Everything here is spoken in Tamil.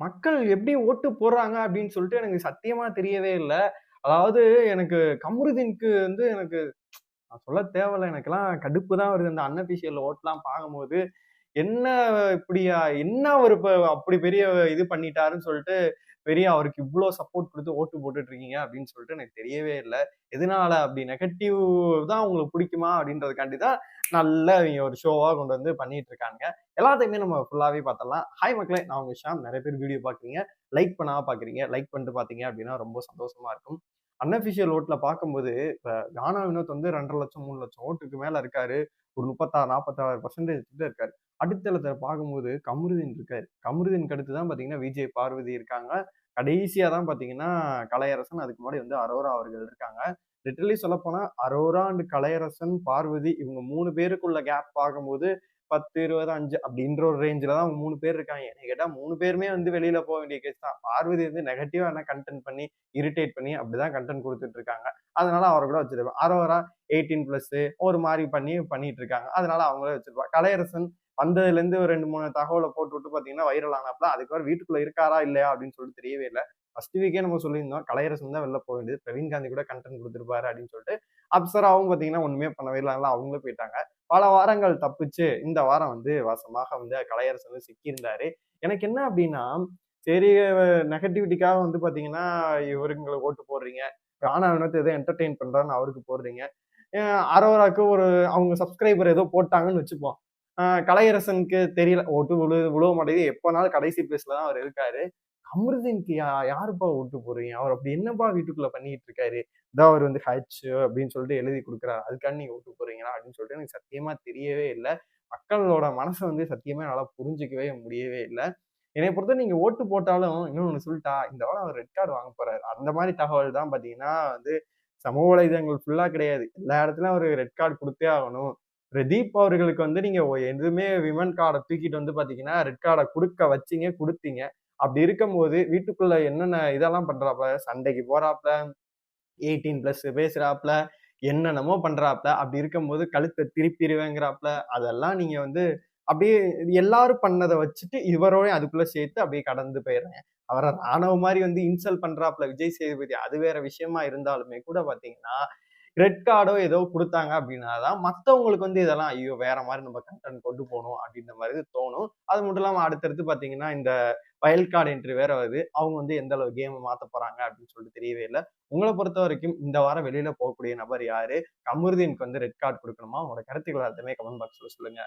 மக்கள் எப்படி ஓட்டு போடுறாங்க அப்படின்னு சொல்லிட்டு எனக்கு சத்தியமா தெரியவே இல்லை அதாவது எனக்கு கமருதீனுக்கு வந்து எனக்கு நான் சொல்ல தேவையில்ல. எனக்கெல்லாம் கடுப்பு தான் வருது. அந்த அன்அஃபிஷியல் ஓட்லாம் பார்க்கும்போது. என்ன இப்படியா என்ன அவர் இப்போ அப்படி பெரிய இது பண்ணிட்டாருன்னு சொல்லிட்டு, பெரிய அவருக்கு இவ்வளோ சப்போர்ட் கொடுத்து ஓட்டு போட்டுட்டு இருக்கீங்க அப்படின்னு சொல்லிட்டு எனக்கு தெரியவே இல்லை எதனால அப்படி நெகட்டிவ் தான் உங்களுக்கு பிடிக்குமா? அப்படின்றதுக்காண்டி தான் நல்ல இவங்க ஒரு ஷோவாக கொண்டு வந்து பண்ணிட்டு இருக்காங்க. எல்லாத்தையுமே நம்ம ஃபுல்லாகவே பார்த்தலாம் ஹாய் மக்களே! நான் உங்க ஷாம். நிறைய பேர் வீடியோ பார்க்குறீங்க. லைக் பண்ணாமல் பார்க்குறீங்க. லைக் பண்ணிட்டு பார்த்தீங்க அப்படின்னா ரொம்ப சந்தோஷமா இருக்கும். அன்அஃபிஷியல் ஓட்டில் பார்க்கும்போது, இப்போ கானா வினோத் வந்து ரெண்டரை லட்சம் மூணு லட்சம் ஓட்டுக்கு மேல இருக்காரு. ஒரு 36, 46% கிட்ட இருக்காரு. அடுத்த இடத்துல பார்க்கும்போது கமருதீன் இருக்காரு. கமருதீனுக்கு அடுத்து தான் பார்த்தீங்கன்னா, விஜய் பார்வதி இருக்காங்க. கடைசியாக தான் பார்த்தீங்கன்னா, கலையரசன் அதுக்கு முன்னாடி வந்து அரோரா அவர்கள் இருக்காங்க. லிட்டரலி சொல்லப்போனா அரோரா அண்ட் கலையரசன், பார்வதி இவங்க மூணு பேருக்குள்ள கேப் பார்க்கும்போது 10, 20, 5 அப்படின்ற ஒரு ரேஞ்சில் தான் அவங்க மூணு பேர் இருக்காங்க. என்ன கேட்டால் மூணு பேருமே வந்து வெளியில் போக வேண்டிய கேஸ் தான். பார்வதி வந்து நெகட்டிவாக என்ன கன்டென்ட் பண்ணி, இரிட்டேட் பண்ணி அப்படிதான் கன்டென்ட் குடுத்துட்டு இருக்காங்க. அதனால அவரை கூட வச்சுருப்பேன் அரோரா 18+ ஒரு மாதிரி பண்ணி பண்ணிட்டு இருக்காங்க. அதனால அவங்களே வச்சிருப்பேன். கலையரசன் வந்ததுலேருந்து ஒரு ரெண்டு மூணு தகவலை போட்டு விட்டு பார்த்தீங்கன்னா, வைரல் ஆனாப்ல. அதுக்கப்புறம் வீட்டுக்குள்ளே இருக்காரா? இல்லையா? அப்படின்னு சொல்லிட்டு தெரியவே இல்லை ஃபர்ஸ்ட் வீக்கே நம்ம சொல்லியிருந்தோம். கலையரசன் தான் வெளில போக வேண்டியது. பிரவீன் காந்தி கூட கன்டென்ட் கொடுத்துருப்பாரு அப்படின்னு சொல்லிட்டு. அப்சராவும் பார்த்தீங்கன்னா, ஒன்றுமே பண்ணவே இல்லாமல் அவங்களும் போயிட்டாங்க. பல வாரங்கள் தப்பிச்சு இந்த வாரம் வந்து வாசமாக வந்து கலையரசன் வந்து சிக்கியிருந்தாரு. எனக்கு என்ன அப்படின்னா, சரி நெகட்டிவிட்டிக்காக வந்து பார்த்தீங்கன்னா, இவருங்களை ஓட்டு போடுறீங்க. காணா வினத்தை எதோ என்டர்டெயின் பண்ணுறான்னு அவருக்கு போடுறீங்க. அரோராக்கு ஒரு அவங்க சப்ஸ்கிரைபர் ஏதோ போட்டாங்கன்னு வச்சுப்போம். கலையரசனுக்கு தெரியல. ஓட்டு விழு விழுவ மாட்டேங்குது. எப்போனாலும் கடைசி பிளேஸ்ல தான் அவர் இருக்காரு. அமிர்தின்க்கு யா யாருப்பா ஓட்டு போடுறீங்க? அவர் அப்படி என்னப்பா வீட்டுக்குள்ள பண்ணிட்டு இருக்காரு? இதான் அவர் வந்து ஹச் அப்படின்னு சொல்லிட்டு எழுதி கொடுக்குறாரு அதுக்காண்டி நீங்க ஓட்டு போடுறீங்களா? அப்படின்னு சொல்லிட்டு எனக்கு சத்தியமா தெரியவே இல்லை மக்களோட மனசை வந்து சத்தியமா என்னால் புரிஞ்சுக்கவே முடியவே இல்லை என்னை பொறுத்த நீங்க ஓட்டு போட்டாலும் இன்னொன்னு சொல்லிட்டா இந்த வாரம் அவர் ரெட் கார்டு வாங்க போறாரு. அந்த மாதிரி தகவல் தான் பார்த்தீங்கன்னா வந்து சமூக வலைதளங்கள் ஃபுல்லா கிடையாது. எல்லா இடத்துலயும் அவர் ரெட் கார்டு கொடுத்தே ஆகணும். பிரதீப் அவர்களுக்கு வந்து நீங்க எதுவுமே விமன் கார்டை தூக்கிட்டு வந்து பாத்தீங்கன்னா ரெட் கார்டை கொடுக்க வச்சீங்க, கொடுத்தீங்க அப்படி இருக்கும்போது வீட்டுக்குள்ள என்னென்ன இதெல்லாம் பண்றாப்ல, சண்டைக்கு போறாப்ல, 18+ பேசுறாப்ல, என்னென்னமோ பண்றாப்ல. அப்படி இருக்கும்போது கழுத்தை திருப்பிடுவேங்கிறாப்ல அதெல்லாம் நீங்க வந்து அப்படியே எல்லாரும் பண்ணதை வச்சுட்டு இவரோடய அதுக்குள்ள சேர்த்து அப்படியே கடந்து போயிடுறேன். அவரை ராணவ மாதிரி வந்து இன்சல்ட் பண்றாப்ல விஜய் சேதுபதி. அது வேற விஷயமா இருந்தாலுமே கூட பாத்தீங்கன்னா ரெட் கார்டோ ஏதோ கொடுத்தாங்க அப்படின்னா தான் மற்றவங்களுக்கு வந்து இதெல்லாம் ஐயோ! வேற மாதிரி நம்ம கன்டென்ட் கொண்டு போகணும் அப்படின்ற மாதிரி தோணும். அது மட்டும் இல்லாமல் அடுத்தடுத்து பார்த்தீங்கன்னா, இந்த வயல் கார்டு என்ட்ரி வேற வருது. அவங்க வந்து எந்த அளவு கேமை மாற்ற போறாங்க அப்படின்னு சொல்லிட்டு தெரியவே இல்லை உங்களை பொறுத்த வரைக்கும் இந்த வாரம் வெளியில போகக்கூடிய நபர் யாரு? கமருதீனுக்கு வந்து ரெட் கார்டு கொடுக்கணுமா உங்களோட கருத்துக்கள் எல்லாத்தையுமே கமெண்ட் பாக்ஸ்ல சொல்லுங்க.